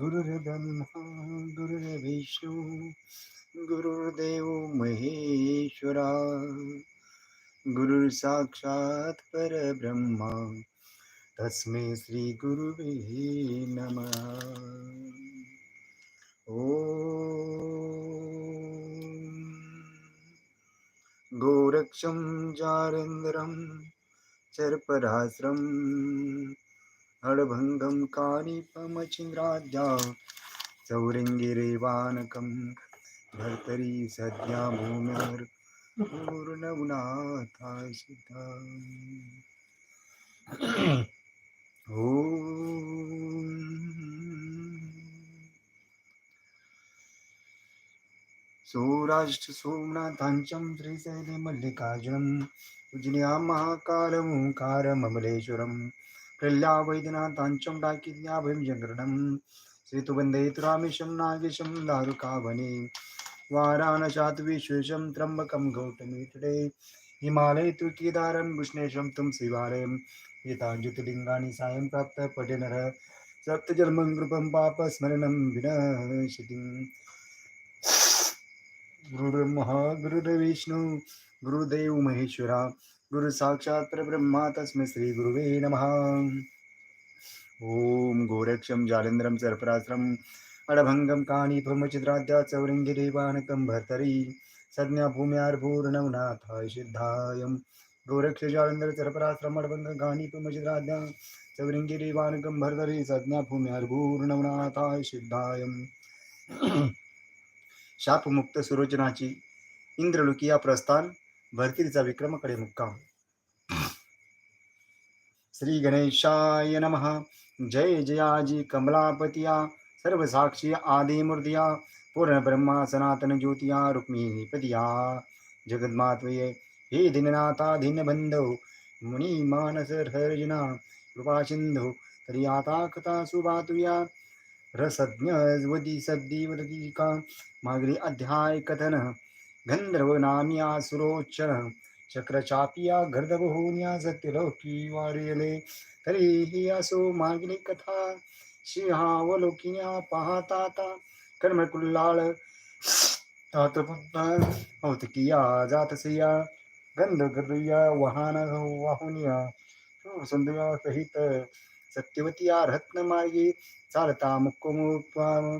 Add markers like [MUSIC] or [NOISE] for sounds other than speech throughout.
गुरुर्ब्रह्मा गुरुर्विष्णू गुरुर्देव महेश्वरा गुरुर् साक्षात परब्रह्मा तस्मै श्री गुरुवे नमः ओ गोरक्षं जारेन्द्रं चर्परास्रम् हडभङ्गं काणिपमचिन्द्राद्या चौरङ्गिरेवानकं भर्तरी सद्या भूम्यार् पूर्णगुणाथाय [CLEARS THROAT] सौराष्ट्र सोमनाथांचं श्रीशैले मल्लिकार्जुनम् उजन्या महाकालमुकारममलेश्वरं प्रह्ल्या वैद्यनाथांचं डाकिन्याभयं श्रीतुबन्धे तुरामिशं नागेशं दारुकावने वाराणसात् विश्वेशं त्र्यम्बकं गौतमीतटे हिमालय तु केदारं विष्णेशं तं शिवालयं एताञ्जुतिलिङ्गानि सायं प्राप्त पठेनर सप्तजन्मं कृपं पापस्मरणं विनशितिम्। गुरुर्ब्रह्मा गुरुर्विष्णू गुरुदेव महेश्वरा गुरु साक्षात परब्रह्मा तस्मै श्री गुरुवे नमः। ओम गोरक्षं अडभंगम काणी अडभङ्गं चौरंगी देवानकम भर्तरी संज्ञा भूम्यार्भूर्णवनाथाय सिद्धायम गोरक्ष जालेन्द्र काणी अडभङ्गं चौरंगी देवानकम भर्तरी संज्ञा भूम्यार्भूर्णवनाथाय सिद्धायम शापमुक्त सुरोचनाची इंद्रलोकिया प्रस्थान भरतीचा विक्रमकडे मुक्काम. श्री गणेशाय नमः. जय जयाजी कमलापतिया सर्वसाक्षी आदिमूर्तिया पूर्णब्रह्मा पूर्ण ब्रह्मा सनातन ज्योतिया रुक्मिणीपतिया जगन्मात्मये हे दिननाथा दीनबंधो मुनी मानस हर्जना कृपा तरी आता कथा सुभातुया. रसज्ञ वदी सद्दी वदती का? मागरी अध्याय कथन। गंधर्व नामिया सुरोच्चन चक्रचापिया सत्य सत्यलोकी वारियले। तरीही असो मागणी कथा। सिंहावलोकिन्या पाहता कर्मकुल्लाळ। तात औतकिया जातसिया। गंध गर्दया वाहन वाहुनिया। सुंदया सहित सत्यवती या रत्नमार्गे चालता मुक्कोमुक्वा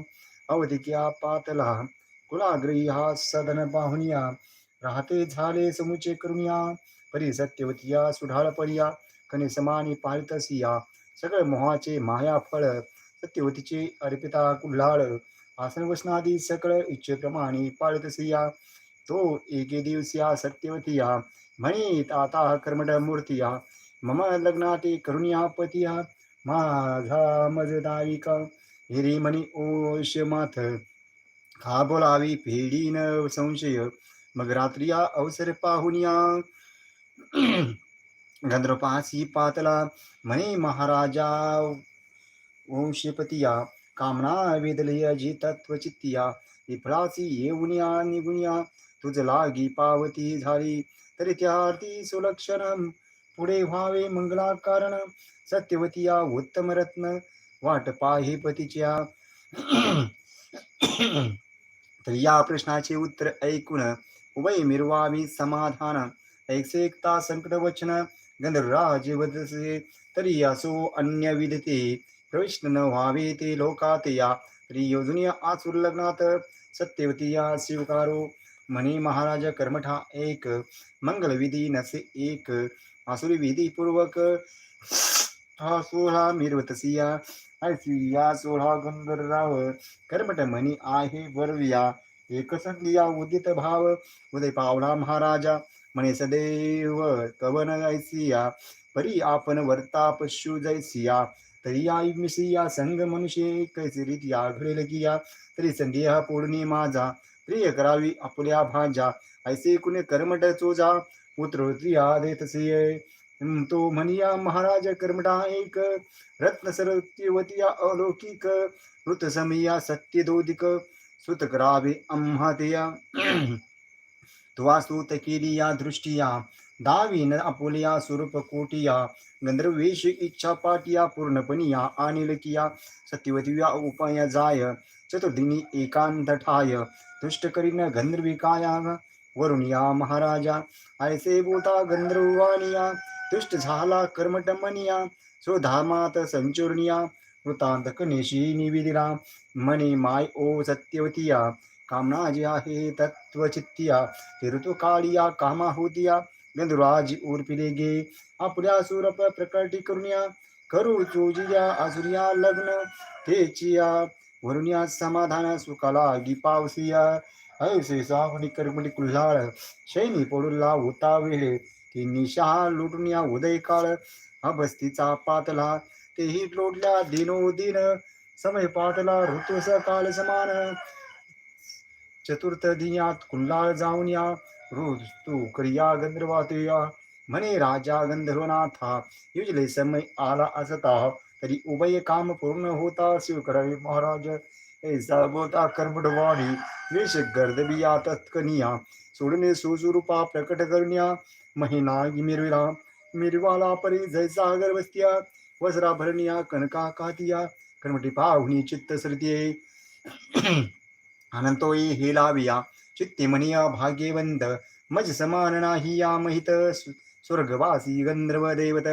अवधिक्या पातला. कुलाग्रही सदन पाहुनिया. राहते झाले समुचे करुणिया. परी सत्यवतिया सुढाळ परिया कने समानी पाळतसिया सगळ मोहाचे माया फळ. सत्यवतीचे अर्पिता कुल्हाळ. आसन वसनादी सकळ इच्छेप्रमाणे पाळतसिया तो एके दिवसिया सत्यवतिया. म्हणीत आता कर्मड मूर्तिया. मम लग्नाते करुणिया पतिया. माझा मजदायिका हिरीमणी ओश माथ. खा बोलावी फेडीन संशय मग रात्रिया अवसर पाहुनिया [CLEARS THROAT] गंधर्पासी पातला म्हणे महाराजा वंशपतिया कामना वेदलय जी तत्वचित्तिया विफळासी येऊनिया निगुनिया तुझ लागी पावती झाली तरी त्या आरती सुलक्षण पुढे व्हावे मंगलाकारण. सत्यवतिया उत्तम रत्न वाट पाहि पतीच्या. तर या प्रश्नाचे उत्तर ऐकून उभय मिरवावी समाधान. ऐकता संकट वचन गंधर्वराज वदसे तरी असो अन्य विधते. प्रविष्ण न व्हावे ते लोकात या. तरी योजनीय आसुर लग्नात. सत्यवती या स्वीकारो. म्हणे महाराज कर्मठा एक. मंगलविधी नसे एक. आसुरी विधीपूर्वक हा सोहळा मिरवतसिया या सोहळा गंधर्राव कर्मट म्हणी आहे वरविया एकसंधिया उदित भाव उदय पावला महाराजा म्हणे सदैव कवन ऐसिया परी आपण वर्ता पशु जैसिया तरी आई मिसिया संग मनुष्य कैसे रीतिया घडेल किया तरी संदेह पोडणी माझा प्रिय करावी आपल्या भाजा ऐसे कुणे कर्मट चोजा पुत्र देतसे तो म्हणिया महाराज कर्मडायक रत्न सरस्वतीया अलौकिक ऋत समिया सत्य दोदिक सुत करावे आम्हातया तुवा केली या दृष्टिया दावीन आपुलिया स्वरूप कोटिया गंधर्वेश इच्छा पाटिया पूर्णपणिया अनिल किया सत्यवतीया उपाय जाय चतुर्दिनी एकांत ठाय दुष्ट करीन गंधर्विकाया वरुणिया महाराजा. ऐसे बोलता गंधर्वानिया तुष्ट झाला कर्मटमनिया स्वधामात संचूर्णिया वृतांत कनेशी निवेदिला मने माय ओ सत्यवतिया. कामना जी आहे तत्वचित्तिया ते काळिया कामाहुतिया. गंधर्वाजी उर्पिले गे. आपल्या सुरप प्रकटी करुनिया. करू चोजिया आसुरिया लग्न. तेचिया. वरुनिया समाधान सुखाला गी पावसिया. ऐसे सावनी कर्मणी कुल्हाळ शैनी पडुला होता वेळ. ती निशा लुटून उदय काळ अबस्तीचा पातला. तेही लोटल्या दिनोदिन समय पातला ऋतू सकाळ समान. चतुर्थ दियात कुल्हाळ जाऊन या रोज तू क्रिया गंधर्वातया. म्हणे राजा गंधर्वनाथा युजले समय आला असता. तरी उभय काम पूर्ण होता शिव महाराज. ऐसा बोलता कर्मडवाणी वेश गर्दबिया तत्कनिया सोडणे सुस्वरूपा प्रकट करण्या महिना मिरविला मिरवाला परी जैसा अगरबस्त्या वज्रा भरणिया कनका कातिया कर्मटी पाहुणी चित्त सृतिये अनंतोई हे लाविया चित्ते मनिया भाग्यवंत मज समान नाही या महित स्वर्गवासी गंधर्व देवत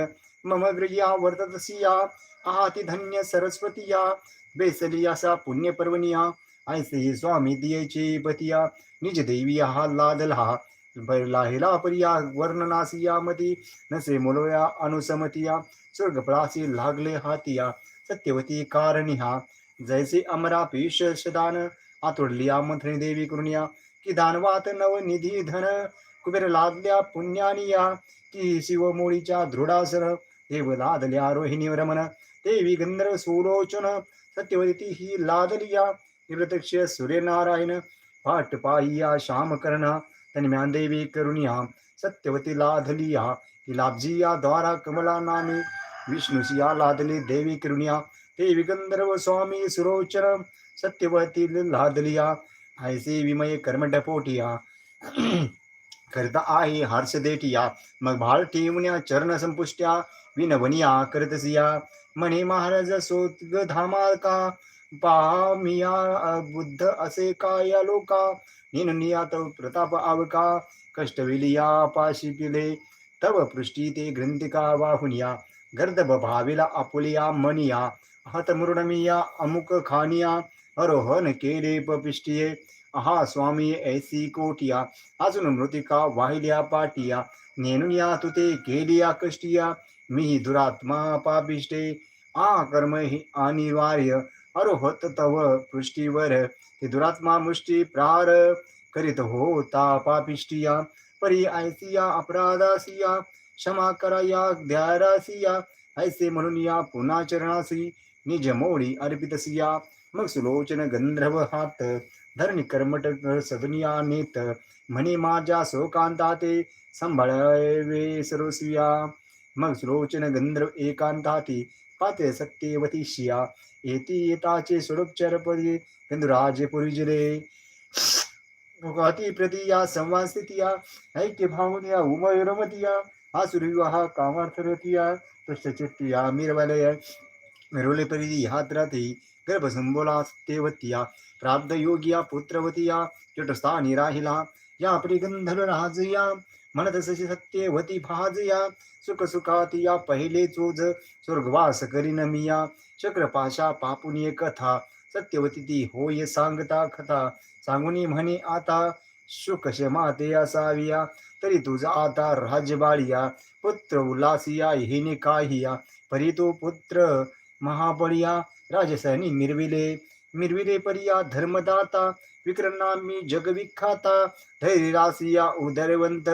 मम गृह्या वर्ततसिया आहाती धन्य सरस्वतीया या सा पुण्य पर्वनिया ऐसे स्वामी दियेचे पतिया निज देवी हा लादला बैला परिया वर्णनासिया मती नसे मुलोया अनुसमतिया स्वर्गपळासी लागले हातिया सत्यवती कारणिहा जैसे अमरा पीश शदान आतुरलिया मंथनी देवी कृणिया की दानवात नवनिधी धन कुबेर लादल्या पुण्यानिया की शिवमोळीच्या दृढासन देव लादल्या रोहिणी रमण देवी गंधर्व सुलोचन सत्यवती ही लादलिया। निवृतक्ष सूर्यनारायण। पाट पाहिया श्यामकर्णा तन्म्यान देवी करुणिया। सत्यवती लादलिया। ही लाभजिया द्वारा कमला नामी। विष्णुसिया लादली देवी करुणिया। देवी गंधर्व स्वामी सुरोचन। सत्यवती लादलिया। ऐसे विमय कर्मटपोटिया [CLEARS THROAT] करता आहे हर्ष देटिया। मग भाळ ठेवण्या चरण संपुष्ट्या। विनवनिया करतसिया म्हणे महाराज सोत धामाल का पामिया बुद्ध असे का या लोका? निनियात प्रताप आवका कष्टविलिया पाशी पिले तव पृष्टी ते ग्रंथिका वाहुनिया गर्दभ भाविला आपुलिया मनिया हतमुरुणमिया अमुक खानिया अरोहन केले पपिष्टिये आहा स्वामी ऐसी कोटिया अजून मृतिका वाहिल्या पाटिया नेनुया तुते केलिया कष्टिया मी दुरात्मा पापिष्टे आ कर्म हि अनिवार्य अरोहत तव पृष्टीवर। ते दुरात्मा मुष्टी प्रार करीत होता पापिष्टिया परी ऐसिया अपराधासिया क्षमा कराया या द्यारासिया ऐसे म्हणून या पुन्हा चरणासी निज मोडी अर्पितसिया। मग सुलोचन गंधर्व हात धरणी कर्मट सदनिया नेत म्हणे माझ्या शोकांता ते सांभाळवे सर्वसिया मग सुलोचन गंधर्व एकांताती पाते सत्यवती शिया. येती येताचे सुडोपचार पदी गंधराजे पूर्विजले भोगाती प्रतिया संवाद स्थितिया ऐक्य भावनिया उमयरमतिया आसुरविवाह कामार्थरतिया तुष्टचित्तिया मिरवलय मिरवले परिधी हात्राती गर्भसंबोला सत्यवतिया प्राब्ध योगिया पुत्रवतिया जटस्थानी राहिला या प्रिगंधर राजया म्हणत सशी सत्यवती भाजया सुख सुखात या पहिले चोज स्वर्गवास करीन मिया. चक्रपाशा पापुनी कथा सत्यवती ती होय सांगता कथा. सांगुनी म्हणे आता शुक शमाते असाविया तरी तुझा आता राजबाळिया. पुत्र उल्लासिया हिने काहिया. परी तो पुत्र महाबळिया राजसैनी मिरविले. मिरविले परिया धर्मदाता विक्रमनामी जगविख्याता धैर्य रासिया उदरवंत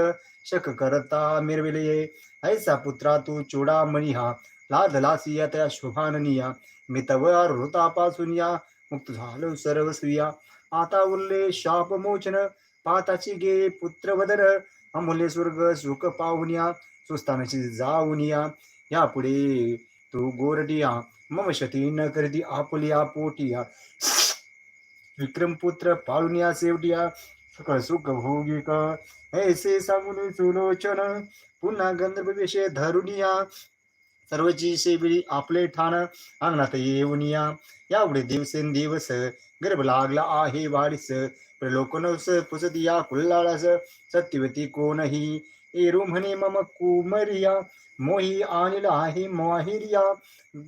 शक करता मिरविले. ऐसा पुत्रा तू चूडामणिहा लादलासिया त्या शुभाननिया मितव ऋतापासून या मुक्त झालो सुया. आता उरले शाप मोचन पाताची गे पुत्र वदर अमूल्य स्वर्ग सुख पाहुनिया सुस्थानाची जाऊन या पुढे तू गोरडिया मम शती न करती आपुलिया पोटिया. विक्रमपुत्र पाळुनिया सेवटिया सुख सुख भोगिक. ऐसे सांगून सुलोचन पुन्हा गंधर्व विषय धरुनिया सर्वची सेविली आपले ठाण अंगणात येऊनिया. यावडे दिवसेन दिवस गर्भ लागला आहे वाढीस प्रलोकनस पुसदिया कुल्लाळास सत्यवती कोणही? एरू म्हणे मम कुमरिया मोही आणला आहे माहिरिया.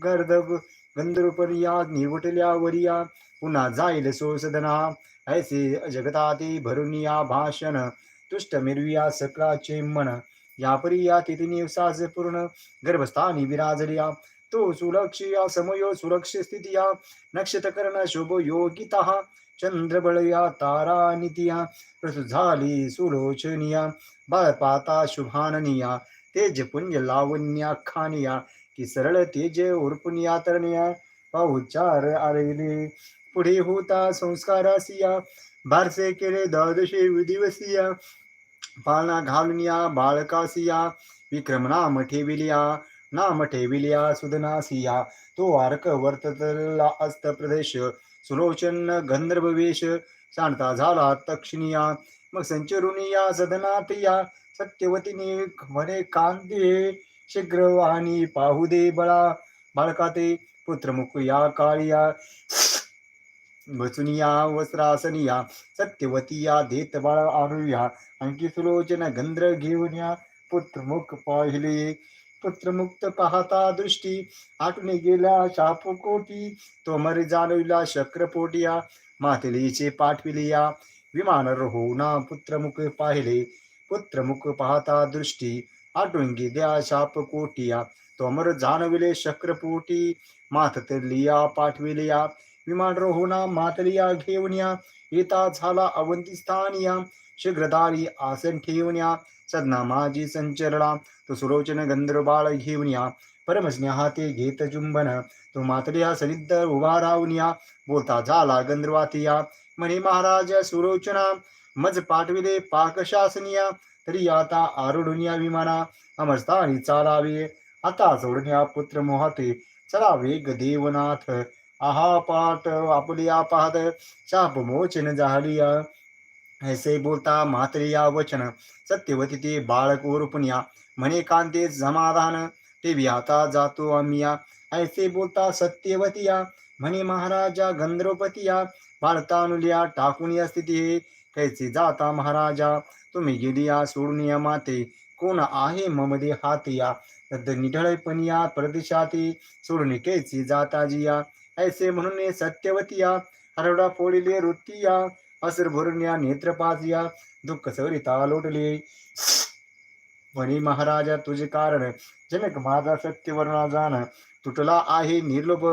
गर्दभ गंधर्वपर्या निवटल्या वरिया. पुन्हा जाईल सोसदना ऐसे जगताती भरुनिया भाषण. तुष्ट मिरविया सकळाचे मन यापरी या तिथे निवसाज पूर्ण गर्भस्थानी विराजलिया तो सुलक्षिया समयो सुरक्षित स्थितिया. नक्षत्रकर्ण शुभ योगिता चंद्रबळया तारा नितिया प्रसुझाली सुलोचनिया. बालपाता शुभाननिया. तेज पुंज लावण्या खानिया. की सरळ तेज उर्पुनिया तरनिया. पाहुचार आरेले. पुढे होता संस्कारासिया. बारसे केले द्वादशे दिवसिया पाळणा घालून या बाळकासिया विक्रम नाम ठेविलिया नाम ठेविलिया सुदनासिया तो वारक वर्ततला अस्त प्रदेश सुलोचन गंधर्व वेश शांता झाला तक्षिणिया. मग संचरुनिया सदनात या सत्यवतीने म्हणे कांदे शीघ्र वाहनी बळा. बाळकाते पुत्रमुख या काळिया वसुनिया वस्त्रासनिया सत्यवती या देत बाळ आणूया आणखी सुलोचन गंध्र घेऊन या पुत्रमुख पाहिले. पुत्रमुक्त पाहता दृष्टी आटने गेला शाप कोटी तो मरी जाणविला शक्रपोटिया मातलीचे पाठविलिया विमान होना पुत्रमुख पाहिले. पुत्रमुख पाहता दृष्टी आटून गेल्या शाप कोटिया. तोमर जाणविले शक्रपोटी मातलिया पाठविलिया विमान रोहुना मातलिया घेऊन या येता झाला अवंती स्थानिया शीघ्रदारी आसन ठेवण्या या सदना माझी संचरणा तो सुरोचन गंधर्बाळ घेऊन या परमस्नेहा ते घेत चुंबन तो मातलिया सनिद्ध उभा रावण्या बोलता झाला गंधर्वातिया म्हणे महाराज सुरोचना मज पाठविले पाकशासनिया तरी आता आरुडुनिया विमाना अमरस्थानी चालावे आता सोडून या पुत्र मोहाते चला वेग देवनाथ आहा पाठ आपलिया पाहत शाप मोचन झालिया ऐसे बोलता मातरिया वचन सत्यवती ते बाळक ओरपुनिया। म्हणे कांते समाधान ते विहाता जातो आम्ही ऐसे बोलता सत्यवतीया म्हणे महाराजा गंधर्वपतिया बाळतानुलिया टाकून या स्थिती कैसे जाता महाराजा? तुम्ही गेलिया सोडून या माते कोण आहे ममदे हातिया निढळपणी या प्रदेशाती सोडून कैसे जाता जिया? ऐसे म्हणून सत्यवतिया हरवडा फोडिले वृत्तिया असर भरून या नेत्रपासिया दुःख सरिता लोटले. म्हणी महाराजा तुझे कारण जनक माझा सत्य वर्णा जाण. तुटला आहे निर्लोभ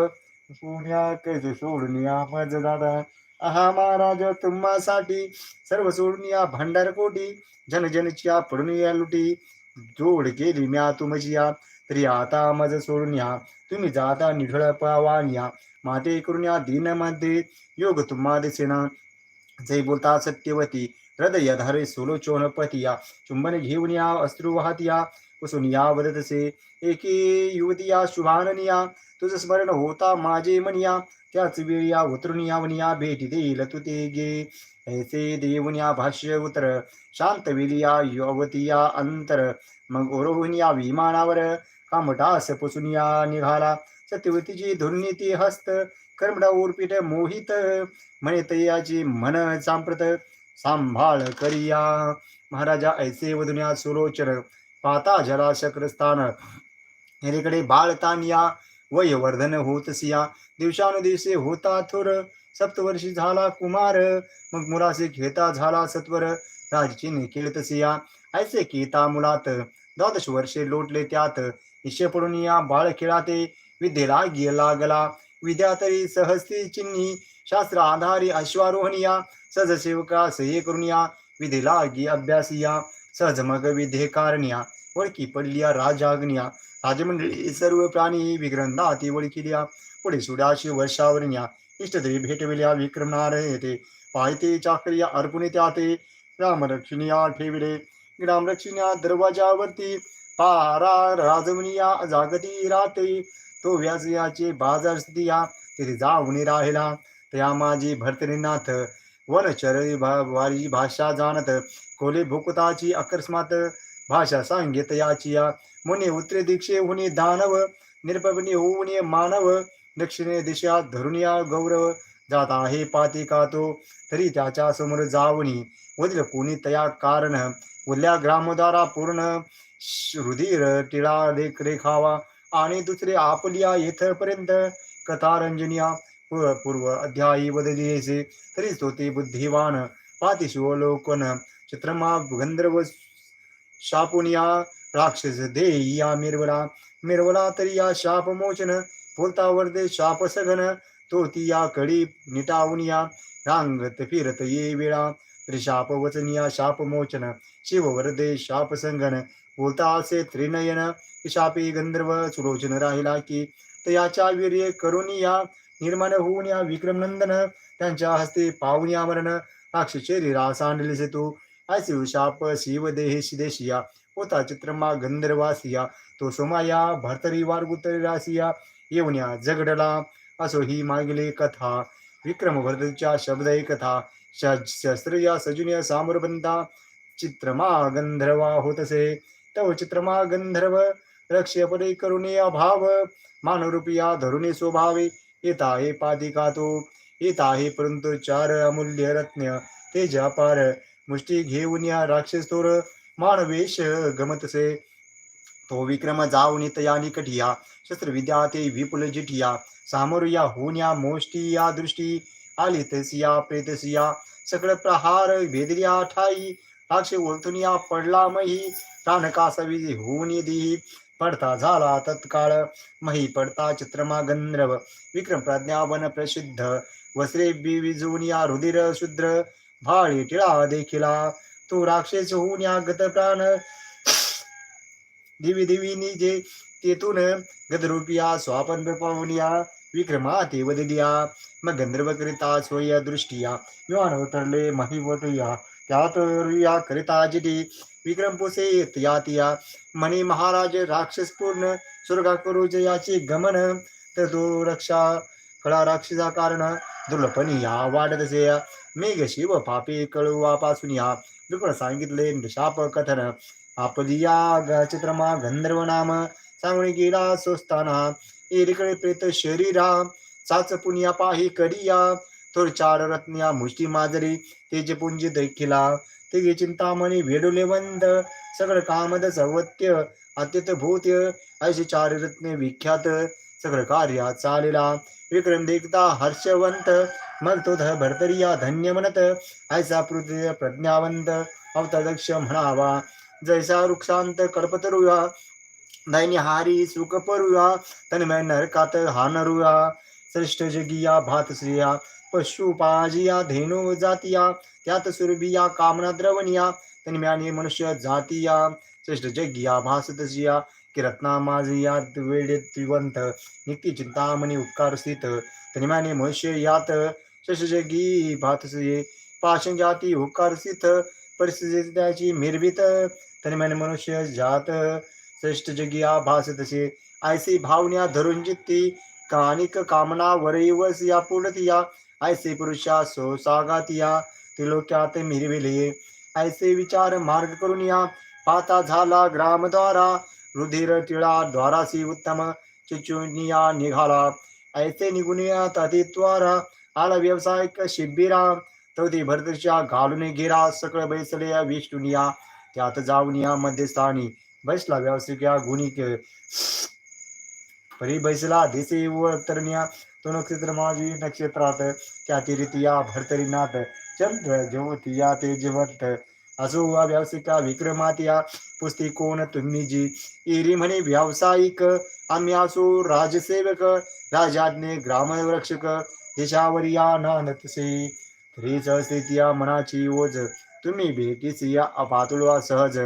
सोन्या कैसे सोडून या मज दादा? आहा महाराज तुम्हासाठी सर्व सोडून या भांडार कोटी जन जनच्या पडून या लुटी. जोड केली म्या तुमचिया तरी आता मज सोडून या. तुम्ही जाता निढळ पावान या. माते करून या दीनमध्ये योग तुम्हा दिसेना जय बोलता सत्यवती हृदय धारे सोलो पतिया चुंबन घेऊन या अश्रू वाहतिया कुसून या वदतसे एकी युवतिया शुभाननिया तुझ स्मरण होता माझे मनिया त्याच वेळी या उतरून यावनिया भेटी देईल तू ते गे। ऐसे देऊन भाष्य उतर शांत वेलिया युवती या अंतर मग ओरोहून या विमानावर कामटास पुसून या निघाला। सत्यवतीची धुर्नीती हस्त कर्मडा उर्पीट मोहित म्हणे तयाची मन सांप्रत सांभाळ करिया। महाराजा ऐसे वधुन्या सुलोचन पाता जलाशक्रस्थान शक्रस्थान। बाळतान या वयवर्धन होत सिया। दिवसानुदिवसे होता थोर सप्तवर्षी झाला कुमार। मग मुलासे खेता झाला सत्वर राजचिन्ह खेळतसिया ऐसे केता मुलात द्वादश वर्षे लोटले त्यात। इशे पडून या बाळ खेळाते विद्येला लागला विद्या तरी सहस्ती चिन्ही शास्त्र आधारी अश्वारोहणिया सहज सेवका सह्य करुनिया विधीला गी अभ्यासिया सहज मग विधे कारणिया ओळखी पडलिया राजाग्निया. राजमंडळी सर्व प्राणी विग्रंदा ती ओळखिलिया पुढे सुडाशी वर्षावरण्या इष्टदेवी भेटविल्या विक्रमणार येते पायते चाकरिया अर्पुणे त्याते रामरक्षिणिया ठेविले. रामरक्षिण्या दरवाजावरती पारा राजवनिया जागती राहते तो व्याजयाचे बाजार स्थिया तिथे जाऊन राहिला. त्या माझी भरतरीनाथ वनचर वारी भाषा जाणत. कोले भुकुताची अकस्मात भाषा सांगित याची या मुनी उत्तरे दीक्षे हुनी दानव निर्पवनी होऊन मानव. दक्षिणे दिशा धरून या गौरव. जात आहे पाती का तो? तरी त्याच्यासमोर जावणी वदील कोणी तया कारण? उरल्या ग्रामोदारा पूर्ण. रुधिर टिळा रेख रेखावा आणि दुसरे आपल्या येथपर्यंत कथा रंजनिया पूर्व अध्यायी बदलीचे तरी तो बुद्धिवान पातिशिवलोकन चित्रमा गंधर्व शापुनिया राक्षस देया मिरवला. मिरवला तरी या शाप मोचन बोलता वर्दे शाप सघन तो ती या कडी निटावून रांगत फिरत ये वेळा तरी शापमोचन वचनिया शाप मोचन शाप संगन बोलता असे त्रिनयन शापी गंधर्व सुलोचन राहिला की तयाच्या वीर्य करून या निर्माण होऊन या विक्रमनंदन त्यांच्या हस्ते पाहून या मरण राक्षस शरीरा सांडले से तू ऐसे शाप शिव देहेशी देशिया होता चित्रमा गंधर्वासिया तो सोमाया भरतरी वारगुतरी रासिया येऊन्या जगडला असो ही मागली कथा विक्रम भरतच्या शब्द कथा शस्त्र या सजुनिया सामरबंता चित्रमा गंधर्वा होतसे तव चित्रमा गंधर्व रक्ष्य परे करुणे अभाव। मानरूपिया धरुणे स्वभावे। येता हे पादिका तो येता हे परंतु चार अमूल्य रत्न। ते जापार मुष्टी घेऊन या राक्षस तोर मानवेश गमतसे। तो विक्रम जाऊन तया निकटिया शस्त्रविद्या ते विपुल जिठिया। सामोरया होण्या मोष्टी या दृष्टी। आली तसिया प्रेतसिया सगळं प्रहार भेदरिया ठाई राक्ष ओळतून या पडला मही प्राणकासवी होऊन दी. पडता झाला तत्काळ मही पडता चित्रमा गंधर्व विक्रम प्रज्ञावन प्रसिद्ध वस्त्रे विजून या रुधिर शुद्र भाळी टिळा देखिला. तो राक्षस होऊन या गत प्राण दिवी दिवी निजे तेथून गदरूपिया स्वापन पावनिया विक्रमा ते वदिया मग गंधर्व स्वय दृष्टिया विमान उतरले महिवतया त्यात या करिता जिटी विक्रम पोसे यातिया मणि महाराज राक्षस पूर्ण स्वर्गा करू जयाचे गमन तर तो रक्षा खळा राक्षसा कारण दुर्लपणी या वाढत असे मेघ शिव पापी कळुवापासून या विपुल सांगितले शाप कथन। आपली या चित्रमा गंधर्व नाम सांगून गेला स्वस्ताना। एरिकडे प्रेत शरीरा साच पुनिया पाही करिया थोर चार रत्निया मुष्टी माजरी तेज पुंजी देखिला ते चिंतामणी वेडुले वंद सगळं कामद सवत्य अत्यत भूत्य ऐशी चार रत्ने विख्यात सगळं कार्य चालिला. विक्रम देखता हर्षवंत मग तो ध भरतरिया धन्य म्हणत ऐसा पृथ्वी प्रज्ञावंत अवतदक्ष म्हणावा. जैसा वृक्षांत कल्पतरुया दैन्यहारी सुख परुया तन्मय नरकात हानरुया. श्रेष्ठ जगिया भात श्रिया पशुपाजिया धेनु जातिया त्यात सुरभिया कामना द्रवनिया तन्म्याने मनुष्य जातिया श्रेष्ठ जगिया भासतसिया कि रत्ना माझिया वेडे त्रिवंत नित्य चिंतामणी उपकार स्थित तन्म्याने मनुष्य यात श्रेष्ठ जगी भातसिये पाषण जाती उपकार स्थित परिस्थिती मिरवित तन्म्याने मनुष्य जात श्रेष्ठ जगिया भासतसे ऐसे भावन्या धरून जित्ती कानिक कामना वरैवस या पूर्णतिया ऐसे पुरुषा सोसागातिया त्रिलोक्यात मिरविले। ऐसे विचार मार्ग करून या पाता झाला ग्रामद्वारा रुधिर टिळा द्वारासी उत्तम चिचुनिया निघाला। ऐसे निगुनिया द्वारा आला व्यावसायिक शिबिरा तवती भरतच्या घालून गिरा सकळ बैसले या विष्णुनिया त्यात जाऊन या मध्यस्थानी बैसला व्यावसायिक या गुणिक परी बैसला दिसे व तो नक्षत्र माझी नक्षत्रात त्यातिरितिया भरतरीनाथ चंद्र ज्योतिया तेजवंत असो वा व्यावसायिका विक्रमातिया पुस्ती कोण तुम्ही जी? इरी म्हणे व्यावसायिक आम्ही असो राजसेवक राजाज्ञे ग्रामरक्षक देशावर या नानतसे त्रीच स्थितिया मनाची ओझ तुम्ही भेटीस या अपातुळवा सहज.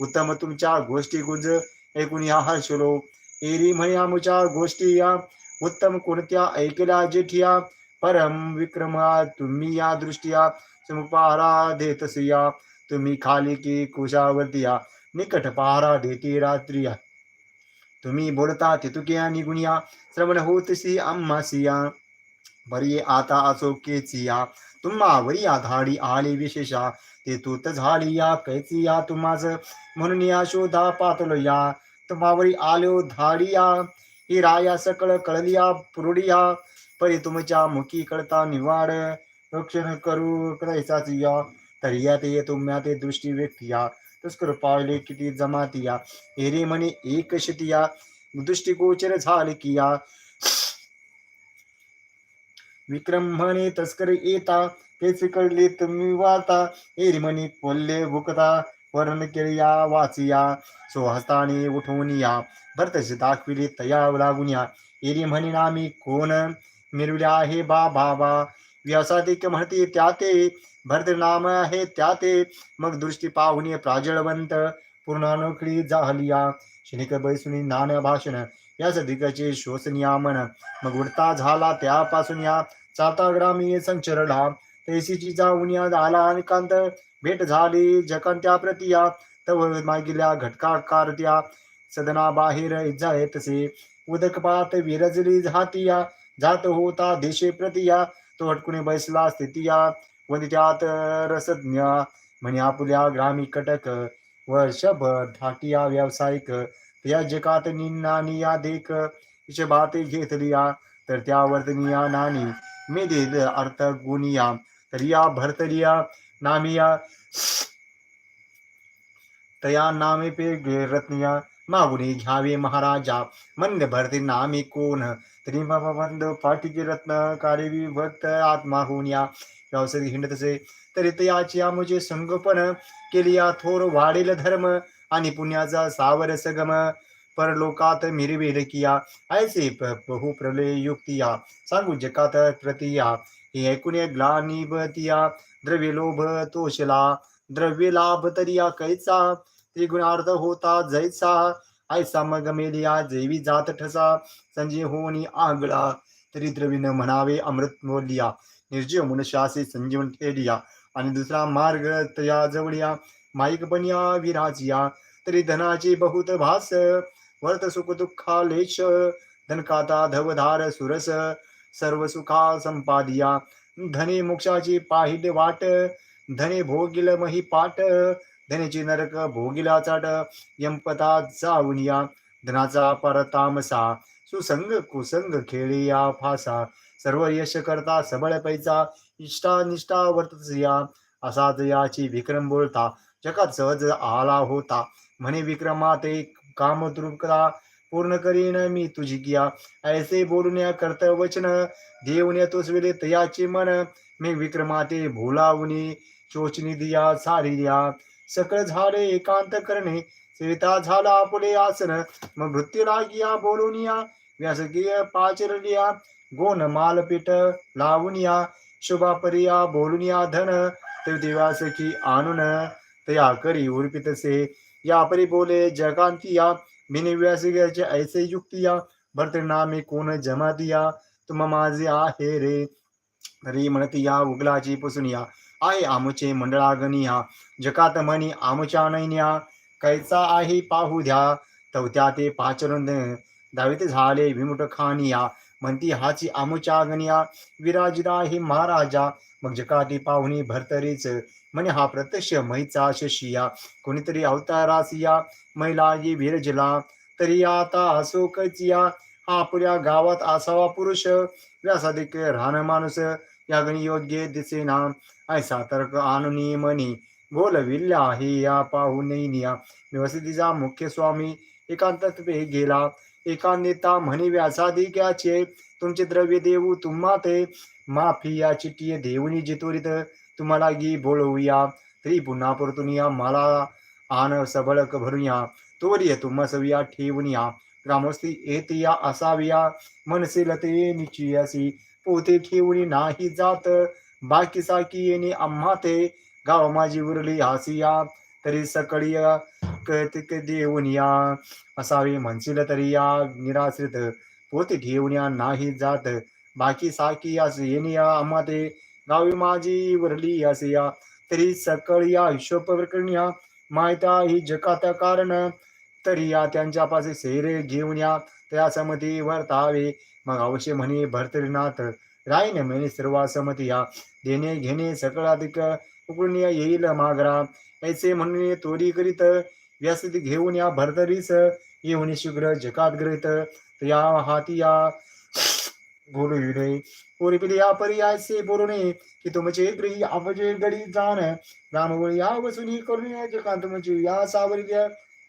उत्तम तुमच्या गोष्टी गुंज ऐकून या हर्षलो. एरी म्हणया गोष्टी या उत्तम कोणत्या ऐकल्या जेठिया? परम विक्रमा तुम्ही या दृष्टिया समुपहारा देतसिया तुम्ही खाली की कुशावर्तिया निकट पारा देती रात्रिया तुम्ही बोलता तितुकिया निगुणिया श्रवण होतसी अम्मासिया बरी आता असो केचिया तुम्हावरी आधाडी आली विशेषा. ते तूत झाली या कैची या तुम्हाच? म्हणून या शोधा पातलो या. तुम्हावरी आलो धाडिया ही राया सकळ कळलिया पुरुडिया परी तुमच्या मुखी कळता निवाड रक्षण करू कैसाच या तरी या ते तुम्हा ते दृष्टी व्यक्तिया तस्कर पावले किती जमातिया एरे म्हणे एक शतिया दृष्टिगोचर झाले किया. विक्रम म्हणे तस्कर येता तेच कळले तुम्ही वाता एरी म्हणे कोल्हे भुकता वर्ण केळया वाचिया स्वहस्ताने उठवून या. भरतशी दाखविले तया लागून या. एरी म्हणिना मी कोण मिरविल्या आहे बा बाबा? व्यासादिक म्हणते त्या ते भरत नाम आहे त्या ते मग दृष्टी पाहुणे प्राजळवंत. पूर्णानोखळी जाहलिया शनिक बैसुनी नान भाषण. या सदिकाचे शोषनिया म्हण. मग उडता झाला त्यापासून या. चालता ग्रामी संचरला. तैसीची जाऊन या आला अनिकांत भेट झाली जकंत्या प्रतिया तव मागिल्या घटका कारत्या सदना बाहेर जाय तसे उदकपात विरजली झातिया जात होता देशे प्रतिया तो हटकुने बैसला स्थितिया वंदित्यात रसज्ञ म्हणे आपुल्या ग्रामी कटक वर्षभर धाटिया व्यावसायिक त्या जगात निन्नानिया देख हिशबाते घेतलिया तर त्या वर्तनिया नानी मेदे अर्थ गुनिया तर या भरतरिया नामिया तया नामे पे रत्निया मागुनी घ्यावे महाराजा। मंद भरते नामे कोण? तरी बाबा पाठीचे रत्न कार्य विभक्त आत्मा होऊन या व्यवसाय हिंडतसे तरी तयाची मुझे संगोपन केली या थोर वाढेल धर्म आणि पुण्याचा सावर सगम। परलोकात मिरवेल किया। ऐसे बहु प्रलय युक्तिया। सांगू जकात प्रतिया। हे ऐकून ग्लानी बतिया द्रव्य लोभ तोषला द्रव्य लाभ तरिया कैचा त्रिगुणार्थ होता जैसा ऐसा मग मेलिया जैवी जात ठसा संजय होनी आगळा तरी द्रविन म्हणावे अमृत मोलिया निर्जीव मनुष्यासे संजीवन ठेलिया आणि दुसरा मार्ग तया जवळिया माईक बनिया विराजिया तरी धनाचे बहुत भास वर्त सुख दुःखा लेश धनकाता धवधार सुरस सर्व सुखा संपादिया। धने मोक्षाची पाहिले वाट धने भोगिल मही पाट धनेची नरक भोगिला चाट यंपता जाऊनिया धनाचा परतामसा सुसंग कुसंग खेळिया फासा सर्व यश करता सबळ पैसा इष्टा निष्ठा वर्तसिया असा याची विक्रम बोलता जगात सहज आला होता म्हणे विक्रमा ते कामद्रुकता पूर्ण करीन मी तुझी गिया. ऐसे बोलून कर्तवचन देऊन तोसविले तयाचे मन मी विक्रमाते भोलावनी चोचनी दिया सारी दिया. सकळ झाले एकांत करणे सेविता झाला आपुले आसन. मग मृत्यू गिया बोलून या व्यासकीय पाचरलिया गोन मालपीठ लावून या शुभापरिया बोलून या धन. ते देवासखी आणून तया करी उर्पितसे या परी बोले जगांतिया बिने व्यासकीयाचे ऐसे युक्तिया भरत नामे कोण जमातिया तुम माझे आहे रे रे म्हणती या उगलाची पुसुनिया आहे आमचे मंडळागनिया जकात म्हणी आमच्या नैन्या कैचा आहे पाहू द्या तवत्या ते पाचरून दावित झाले विमुट खानिया म्हणती हाची आमच्या गनिया विराजिता हे महाराजा मग जकाती पाहुणी भरतरीच म्हणे हा प्रत्यक्ष मैचा शशिया कोणीतरी अवतारासिया महिला ये विरजला तरी आता असो कैचिया हा पुऱ्या गावात असावा पुरुष. व्यासाधिक राहण माणूस या गणी योग्य दिसेना. ऐसा तर्क आणुनी मनी बोलविल्या हे या पाहुनिया व्यवस्थितीचा मुख्य स्वामी एकांतात गेला. एकांतिता म्हणी व्यासाधिक्याचे तुमचे द्रव्य देऊ तुम्हा ते. माफी या चिठ्ठी देऊनी जितोरीत. तुम्हाला गी बोलवूया तरी पुन्हा परतून या मला आन सबळक भरूया तोरी तुम्हा सविया ठेवून या ग्रामस्थी येतिया असाविया मनसे लते निचियासी पोते ठेवून नाही जात बाकी साकी येणे आम्हा ते गाव माझी उरली हासिया तरी सकळी कतिक देऊन या असावे म्हणशील तरी या निराश्रित पोते ठेवून या नाही जात बाकी साकी असे येणे या आम्हा ते गावी माझी उरली असिया तरी सकळ या हिशोब प्रकरण्या माहिता ही जगात कारण तरी या त्यांच्यापासे सेरे घेऊन या. त्या समती वर्तावे. मग अवश्य म्हणे भरतरीनाथ राईन म्हणे सर्वासमती या. देणे घेणे सकळ अधिक उकळून येईल मागरा. ऐसे म्हणून तोरी करीत व्यासती घेऊन या भरतरीस. येऊन शीघ्र जकात ग्रहित. या हाती या बोलू रे पोरी पिली या बोलू नये की तुमचे ग्रही आवजे गडी जाण रामवळ या वसुनी करून या जकांत म्हणजे या सावरी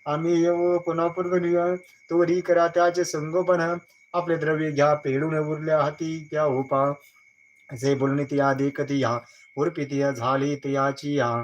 आम्ही येव पुन्हा पूर्वनिय तोरी करा त्याचे संगोपन. आपले द्रव्य घ्या पेडून उरल्या हाती त्या होपा जे बोलणे ती या देखती या. उर्पिती झाली त्याची या.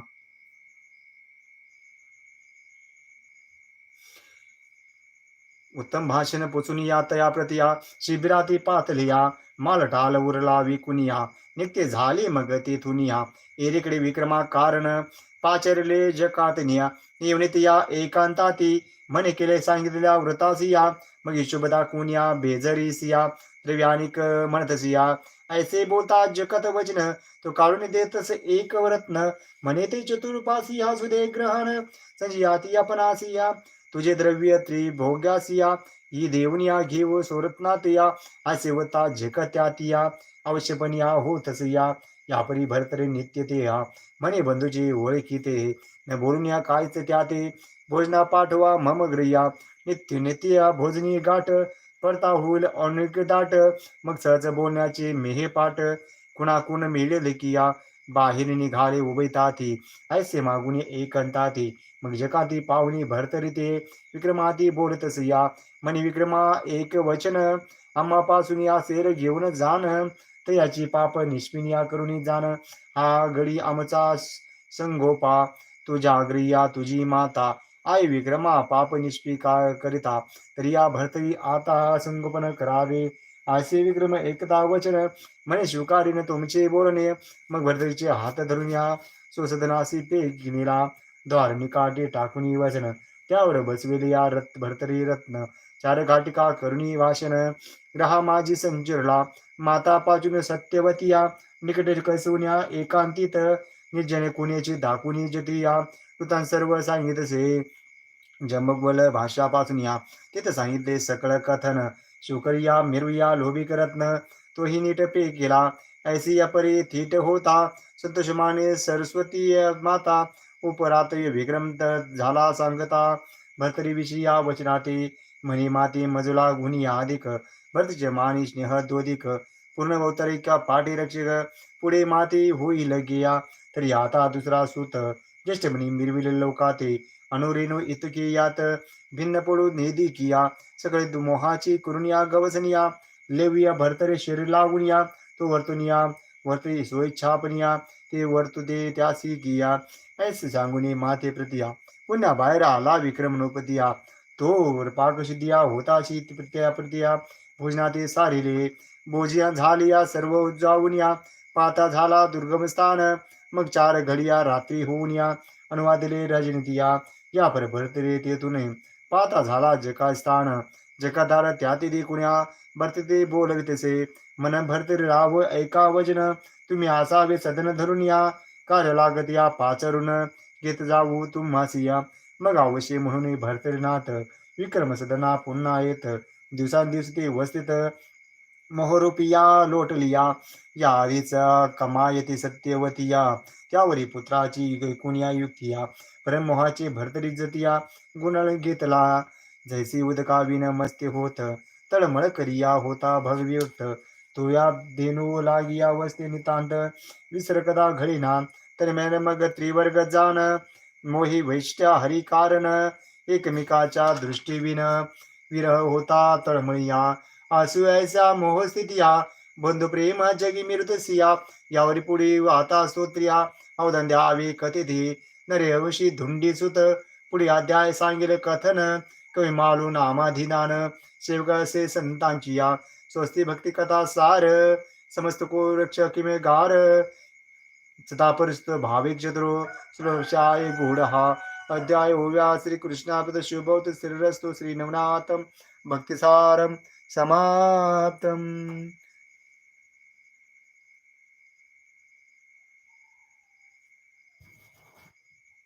उत्तम भाषण पोचून या तया प्रतिया शिबिराती पातलिया मालटाल उरला विकुनिया नित्य झाले मग तेथून या एरीकडे विक्रमा कारण पाचरले जकातनिया. या एकांताती. म्हणे केले सांगितलेल्या व्रतासिया मग शुभदा कुनिया बेजरीसिया द्रव्यानिक म्हणतसिया ऐसे बोलता जगत वचन. तो काढून देतस एक रत्न म्हणे ते चतुर्पासी हा सुदे ग्रहण. संजयाती आपणासिया तुझे द्रव्य त्रिभोग्यासिया ही देवनिया घेव सोरत्नातया या हो झकत्यातिया या या परी भरतरे नित्य ते हा म्हणे बंधूचे ओळखी ते न बोलून या कायच त्या ते भोजना पाठवा मम ग्रया नित्य नित्य भोजनी गाठ पडता होईल अनेक दाट मग सहज बोलण्याचे मेहे पाठ कुणाकुण मेले लेखिया बाहेर निघाले उभयताती ऐसे मागुनी एकंताती. मग जकाती पाहुणी भरतरी ते विक्रमाती बोलतस या. म्हणे विक्रमा एक वचन. आम्हापासून या सेर घेऊन जाण. तर याची पाप निष्पिनिया करून जाण. हा गडी आमचा संगोपा. तुझ्या ग्रिया तुझी माता. आई विक्रमा पाप निष्पिका करिता. तरी या भरतरी आता संगोपन करावे. असे विक्रम एकता वचन म्हणे शिवकारीने तुमचे बोलणे मग भरतरीचे हात धरून या। सुसदनासी पे गिनीला द्वार निकाटे टाकून वचन। त्यावर बसविले या रत भरतरी रत्न। चार घाटिका करुणी भाषण ग्रहा माझी संचिरला। माता पाजून सत्यवती या। निकट कसुन्या एकांतीत। निर्जने कुण्याची दाखवणी जती या। तुतां सर्व सांगितसे। जमगवल भाषापासून या। तिथं सांगितले सकळ कथन। शुकरिया मिरविया लोभी करत्न तोही नीट पे केला ऐसी अपरी थीट होता संतोषमाने सरस्वती माता उपरात विक्रम झाला सांगता भर्तरी विषया या वचनाती म्हणी माती मजुला गुनिया अधिक भरतीचे माणी स्नेह दोधिक पूर्ण अवतरिका पाठी रक्षक पुढे माती होई लगिया तरी आता दुसरा सूत ज्येष्ठ म्हणी मिरविले लोकाते अनुरेणू इतके यात भिन्न पडू नेदी किया सगळे मोहाची करून या गवसन या लेविया भरतरे शरीर लागून या तो वर्तुनिया पण स्वेच्छापनिया ते वर्तुते त्यासी किया ऐस सांगून माते प्रतिया पुन्हा बाहेर आला विक्रम नोपतिया तो पाकशुद्धिया होताशी प्रत्या प्रतिया भोजनाते सारिले भोजिया झालिया सर्व उज्जावून या पाता झाला दुर्गम स्थान मग चार घडिया रात्री होऊन या अनुवादले रजनीतिया या पर भरतरे तेथून पाता झाला जका स्थान जकादार त्याती कुण्या भरते बोलवितेसे मन भरतरी राव ऐका वजन तुम्ही असावे सदन धरून या. कार्य लागत या पाचरून घेत जाऊ तुम्हासिया मग अवश्य म्हणून भरतरीनाथ विक्रम सदना पुन्हा येत. दिवसांदिवस ते वस्तीत मोहरूपिया लोटलिया या आधीच कमायती सत्यवतिया त्यावरी पुत्राची कुण्या युक्तिया परमोहाचे भरतरी जतिया गुणळ घेतला. जैसी उदकाविन मस्ते होत तळमळ करिया होता भगवियुक्त. तो या धेनू लागिया वस्ते नितांत विसर कदा घडीना. तर मेन मग त्रिवर्ग जाण मोही वैष्ट्या हरी कारण. एकमेकाच्या दृष्टीविन विरह होता तळमळिया. आसू ऐसा मोहस्थितिया बंधू प्रेम जगी मिरुतसिया यावरी पुढे वाहता स्तोत्रिया अवदंद्या आवे कथिती नरेवशी धुंडी सुत पुढे अध्याय सांगेल कथन कवी मालू नामाधिनान सेवक असे संतांची या स्वस्ती भक्ती कथा सार समस्त को रक्ष किमे गार सतापरिस्त भाविक चतुरो सुरक्षाय गुढ हा अध्याय होव्या श्री कृष्णापद शुभवत श्रीरस्तु श्री नवनाथम भक्तिसारम समाप्तम.